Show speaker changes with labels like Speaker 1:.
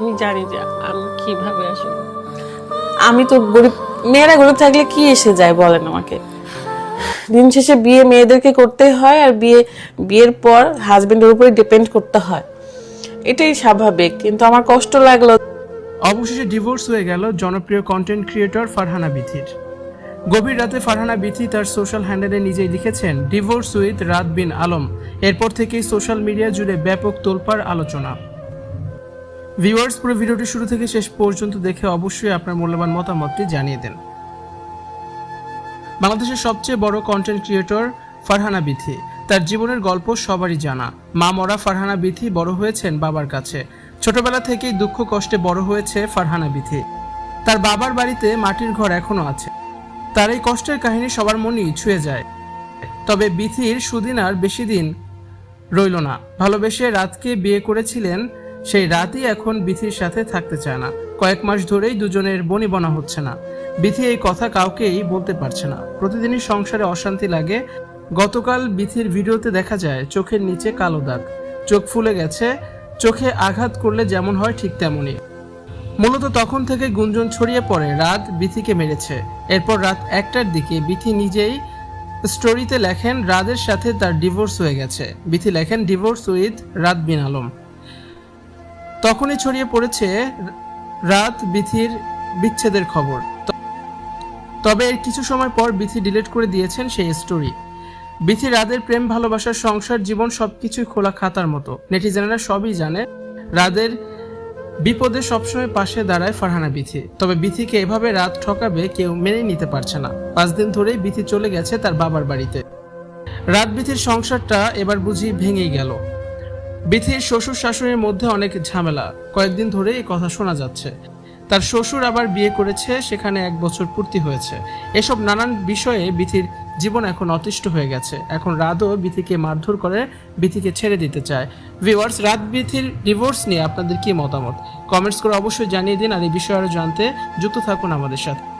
Speaker 1: আমি জানি যে আমি কীভাবে আসলে।
Speaker 2: আমি তো গরিব মেয়েরা গরিব থাকলে কি এসে যায় বলেন আমাকে? দিন শেষে বিয়ে মেয়েদেরকে করতেই হয় আর বিয়ে বিয়ের পর হাজবেন্ডের উপরে ডিপেন্ড করতে হয়। এটাই স্বাভাবিক কিন্তু আমার কষ্ট লাগল।
Speaker 3: অবশেষে ডিভোর্স হয়ে গেল জনপ্রিয় কন্টেন্ট ক্রিয়েটর ফারহানা বিথির। গভীর রাতে ফারহানা বিথি তার সোশ্যাল হ্যান্ডেলে নিজেই লিখেছেন ডিভোর্স উইথ রাত বিন আলম। এরপর থেকেই সোশ্যাল মিডিয়া জুড়ে ব্যাপক তোলপাড় আলোচনা। ভিউয়ার্স পুরো ভিডিওটি শুরু থেকে শেষ পর্যন্ত দেখে অবশ্যই আপনার মূল্যবান মতামতটি জানিয়ে দেন। বাংলাদেশের সবচেয়ে বড় কন্টেন্ট ক্রিয়েটর ফারহানা বিথি। তার জীবনের গল্প সবারই জানা। মা মরা ফারহানা বিথি বড় হয়েছেন বাবার কাছে। ছোটবেলা থেকেই দুঃখ কষ্টে বড় হয়েছে ফারহানা বিথি। তার বাবার বাড়িতে মাটির ঘর এখনও আছে। তার এই কষ্টের কাহিনী সবার মনেই ছুঁয়ে যায়। তবে বিথির সুদিন আর বেশি দিন রইল না। ভালোবেসে রাতকে বিয়ে করেছিলেন সেই রাতই এখন বিথির সাথে থাকতে চায় না। কয়েক মাস ধরেই দুজনের বনিবনা হচ্ছে না। বিথি এই কথা কাউকেই বলতে পারছে না। প্রতিদিনই সংসারে অশান্তি লাগে। গতকাল বিথির ভিডিওতে দেখা যায়, চোখের নিচে কালো দাগ। চোখ ফুলে গেছে, চোখে আঘাত করলে যেমন হয় ঠিক তেমনই। মূলত তখন থেকে গুঞ্জন ছড়িয়ে পড়ে, রাত বিথিকে মেরেছে। এরপর রাত একটার দিকে বিথি নিজেই স্টোরিতে লেখেন, রাদের সাথে তার ডিভোর্স হয়ে গেছে। বিথি লেখেন ডিভোর্স উইথ রাত বিন আলম। তখনই ছড়িয়ে পড়েছে রাত বিথির বিচ্ছেদের খবর। তবে এর কিছু সময় পর বিথি ডিলিট করে দিয়েছেন সেই স্টোরি বিথি রাদের প্রেম ভালোবাসার সংসার, জীবন সবকিছুই খোলা খাতার মতো। নেটিজেনেরা সবই জানে রাদের বিপদে সবসময় পাশে দাঁড়ায় ফারহানা বিথি। তবে বিথিকে এভাবে রাত ঠকাবে কেউ মেনে নিতে পারছে না। পাঁচ দিন ধরেই বিথি চলে গেছে তার বাবার বাড়িতে। রাত বিথির সংসারটা এবার বুঝি ভেঙেই গেল। বিথির শ্বশুর শাশুড়ির মধ্যে অনেক ঝামেলা। কয়েকদিন ধরে এই কথা শোনা যাচ্ছে। তার শ্বশুর আবার বিয়ে করেছে, সেখানে এক বছর পূর্তি হয়েছে। এসব নানান বিষয়ে বিথির জীবন এখন অতিষ্ঠ হয়ে গেছে। এখন রাতও বিথিকে মারধর করে বিথিকে ছেড়ে দিতে চায়। ভিউয়ার্স রাত বিথির ডিভোর্স নিয়ে আপনাদের কি মতামত? কমেন্টস করে অবশ্যই জানিয়ে দিন আর এই বিষয়ে আরও জানতে যুক্ত থাকুন আমাদের সাথে।